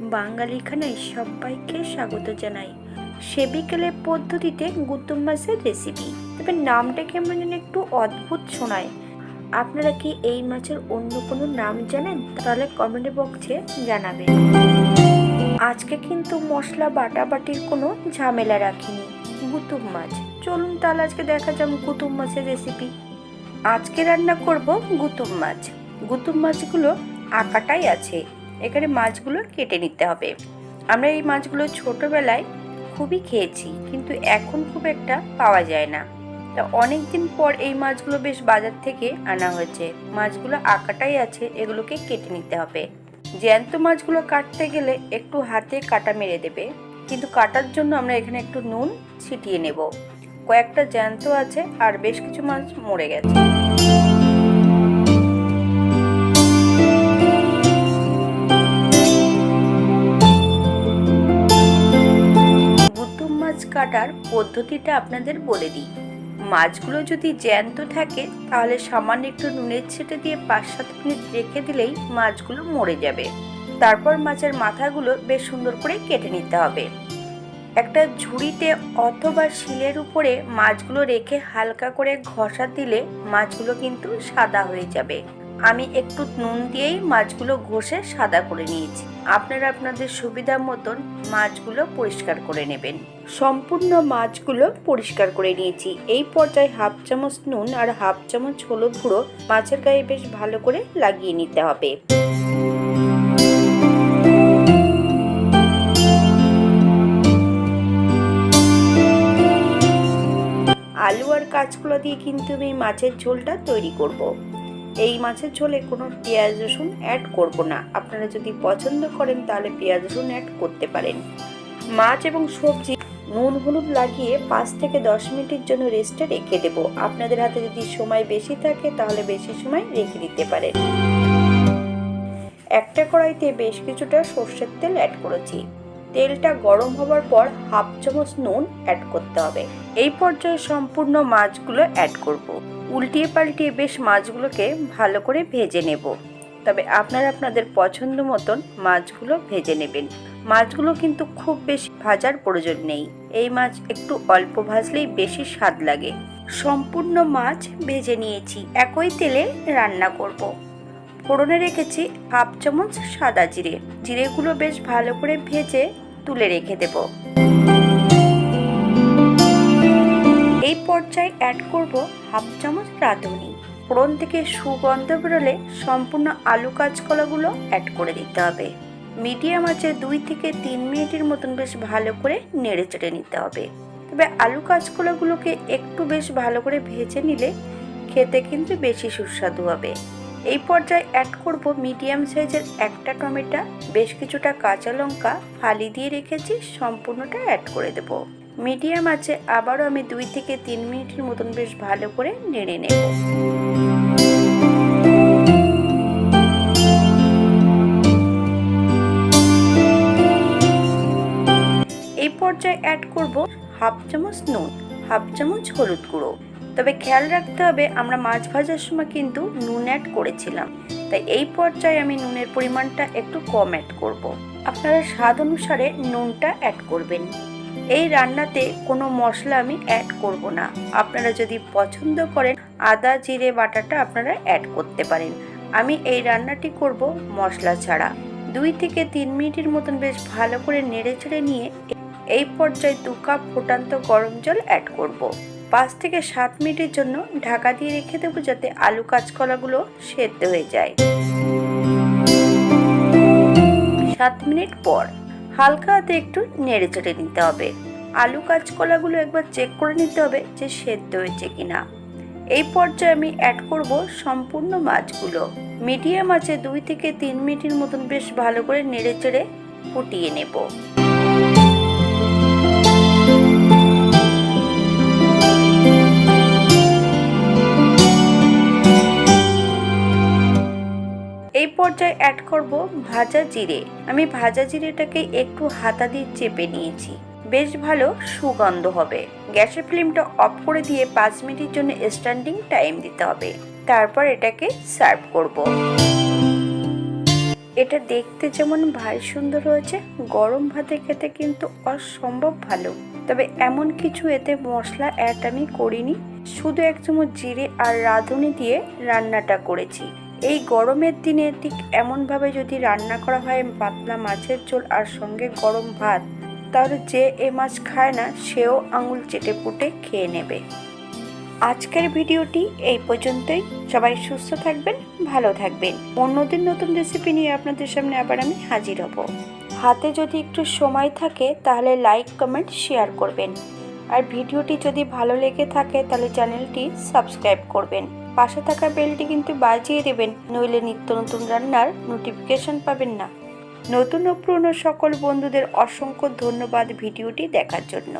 বাঙালি খানায় সবাইকে স্বাগত জানাই। সে বিকেলে পদ্ধতিতে গুতুম মাছের রেসিপি তবে নামটা কেমন যেন একটু অদ্ভুত শোনায়। আপনারা কি এই মাছের অন্য কোনো নাম জানেন? তাহলে কমেন্ট বক্সে জানাবেন। আজকে কিন্তু মশলা বাটাবাটির কোনো ঝামেলা রাখিনি। গুতুম মাছ। চলুন তাহলে আজকে দেখা যাক গুতুম মাছের রেসিপি আজকে রান্না করব গুতুম মাছ। গুতুম মাছগুলো আঁকাটাই আছে। এখানে মাছগুলো কেটে নিতে হবে। আমরা এই মাছগুলো ছোটোবেলায় খুবই খেয়েছি, কিন্তু এখন খুব একটা পাওয়া যায় না। তা অনেক দিন পর এই মাছগুলো বেশ বাজার থেকে আনা হয়েছে। মাছগুলো আঁকাটাই আছে, এগুলোকে কেটে নিতে হবে। জ্যান্ত মাছগুলো কাটতে গেলে একটু হাতে কাটা মেরে দেবে, কিন্তু কাটার জন্য আমরা এখানে একটু নুন ছিটিয়ে নেব। কয়েকটা জ্যান্ত আছে আর বেশ কিছু মাছ মরে গেছে। কাটার পদ্ধতিটা আপনাদের বলে দিই। মাছগুলো যদি জ্যান্ত থাকে, তাহলে সামান্য একটু নুনের ছেটে দিয়ে পাঁচ সাত মিনিট রেখে দিলেই মাছগুলো মরে যাবে। তারপর মাছের মাথাগুলো বেশ সুন্দর করে কেটে নিতে হবে। একটা ঝুড়িতে অথবা শিলের উপরে মাছগুলো রেখে হালকা করে ঘষা দিলে মাছগুলো কিন্তু সাদা হয়ে যাবে। আমি একটু নুন দিয়েই মাছগুলো ঘষে সাদা করে নিয়েছি। আপনারা আপনাদের সুবিধা মতন মাছগুলো পরিষ্কার করে নেবেন। সম্পূর্ণ মাছগুলো পরিষ্কার করে নিয়েছি। এই পর্যায়ে হাফ চামচ নুন আর হাফ চামচ হলুদ গুঁড়ো মাছের গায়ে বেশ ভালো করে লাগিয়ে নিতে হবে। আলু আর কাঁচকলা দিয়ে কিন্তু আমি মাছের ঝোলটা তৈরি করব। এই মাছের ঝোলে কোনো পেঁয়াজ রসুন অ্যাড করব না। আপনারা যদি পছন্দ করেন তাহলে পেঁয়াজ রসুন অ্যাড করতে পারেন। মাছ এবং সবজি নুন, হলুদ লাগিয়ে পাঁচ থেকে দশ মিনিটের জন্য রেস্টে রেখে দেব। আপনাদের হাতে যদি সময় বেশি থাকে তাহলে বেশি সময় রেখে দিতে পারেন। একটা কড়াইতে বেশ কিছুটা সর্ষের তেল অ্যাড করেছি। তেলটা গরম হবার পর হাফ চামচ নুন অ্যাড করতে হবে। এই পর্যায়ে সম্পূর্ণ মাছগুলো অ্যাড করব। উল্টিয়ে পাল্টিয়ে বেশ মাছগুলোকে ভালো করে ভেজে নেব। তবে আপনারা আপনাদের পছন্দ মতন মাছগুলো ভেজে নেবেন। মাছগুলো কিন্তু খুব বেশি ভাজার প্রয়োজন নেই। এই মাছ একটু অল্প ভাজলেই বেশি স্বাদ লাগে। সম্পূর্ণ মাছ ভেজে নিয়েছি। একই তেলে রান্না করব। ফোড়নে রেখেছি হাফ চামচ সাদা জিরে। জিরেগুলো বেশ ভালো করে ভেজে তুলে রেখে দেব। এই পর্যায়ে অ্যাড করব হাফ চামচ রাঁধুনি। ফোড়ন থেকে সুগন্ধ বেরোলে সম্পূর্ণ আলু কাঁচকলাগুলো অ্যাড করে দিতে হবে। মিডিয়াম আছে দুই থেকে তিন মিনিটের মতন বেশ ভালো করে নেড়ে চেড়ে নিতে হবে। তবে আলু কাঁচকলাগুলোকে একটু বেশ ভালো করে ভেজে নিলে খেতে কিন্তু বেশি সুস্বাদু হবে। এই পর্যায়ে অ্যাড করব মিডিয়াম সাইজের একটা টমেটো, বেশ কিছুটা কাঁচা লঙ্কা, ফালি দিয়ে রেখেছি, সম্পূর্ণটা অ্যাড করে দেব। মিডিয়াম আছে, আবারও আমি দুই থেকে তিন মিনিটের মতন বেশ ভালো করে নেড়ে নেব। এই পর্যায়ে অ্যাড করব হাফ চামচ নুন, হাফ চামচ হলুদ গুঁড়ো। তবে খেয়াল রাখতে হবে, আমরা মাছ ভাজার সময় কিন্তু নুন অ্যাড করেছিলাম। তাই এই পর্যায়ে আমি নুনের পরিমাণটা একটু কম অ্যাড করব। আপনারা স্বাদ অনুসারে নুনটা অ্যাড করবেন। এই রান্নাতে কোনো মশলা আমি অ্যাড করব না। আপনারা যদি পছন্দ করেন, আদা, জিরে, বাটাটা আপনারা অ্যাড করতে পারেন। আমি এই রান্নাটি করব মশলা ছাড়া। দুই থেকে তিন মিনিটের মতন বেশ ভালো করে নেড়ে চেড়ে নিয়ে এই পর্যায়ে দু কাপ ফুটান্ত গরম জল অ্যাড করব। পাঁচ থেকে সাত মিনিটের জন্য ঢাকা দিয়ে রেখে দেবো যাতে আলু কাঁচকলাগুলো সেদ্ধ হয়ে যায়। সাত মিনিট পর হালকা হাতে একটু নেড়ে চেড়ে নিতে হবে। আলু কাঁচকলাগুলো একবার চেক করে নিতে হবে যে সেদ্ধ হয়েছে কিনা। এই পর্যায়ে আমি অ্যাড করব সম্পূর্ণ মাছগুলো। মিডিয়াম আছে দুই থেকে তিন মিনিটের মতন বেশ ভালো করে নেড়ে চেড়ে ফুটিয়ে নেব। পর্যায়ে অ্যাড করব ভাজা জিরে। আমি ভাজা জিরেটাকে একটু হাতা দিয়ে চেপে নিয়েছি। বেশ ভালো সুগন্ধ হবে। গ্যাসের ফ্লেমটা অফ করে দিয়ে পাঁচ মিনিটের জন্য স্ট্যান্ডিং টাইম দিতে হবে। তারপর এটাকে সার্ভ করব। এটা দেখতে যেমন ভারী সুন্দর হয়েছে, গরম ভাতে খেতে কিন্তু অসম্ভব ভালো। তবে এমন কিছু এতে মশলা অ্যাড আমি করিনি। শুধু এক চামচ জিরে আর রাঁধুনি দিয়ে রান্নাটা করেছি। এই গরমের দিনে ঠিক এমনভাবে যদি রান্না করা হয় পাতলা মাছের ঝোল আর সঙ্গে গরম ভাত, তাহলে যে এ মাছ খায় না, সেও আঙুল চেটে পুটে খেয়ে নেবে। আজকের ভিডিওটি এই পর্যন্তই। সবাই সুস্থ থাকবেন, ভালো থাকবেন। অন্যদিন নতুন রেসিপি নিয়ে আপনাদের সামনে আবার আমি হাজির হব। হাতে যদি একটু সময় থাকে, তাহলে লাইক কমেন্ট শেয়ার করবেন। আর ভিডিওটি যদি ভালো লেগে থাকে, তাহলে চ্যানেলটি সাবস্ক্রাইব করবেন। পাশে থাকা বেলটি কিন্তু বাজিয়ে দেবেন, নইলে নিত্য নতুন রান্নার নোটিফিকেশন পাবেন না। নতুন ও পুরনো সকল বন্ধুদের অসংখ্য ধন্যবাদ ভিডিওটি দেখার জন্য।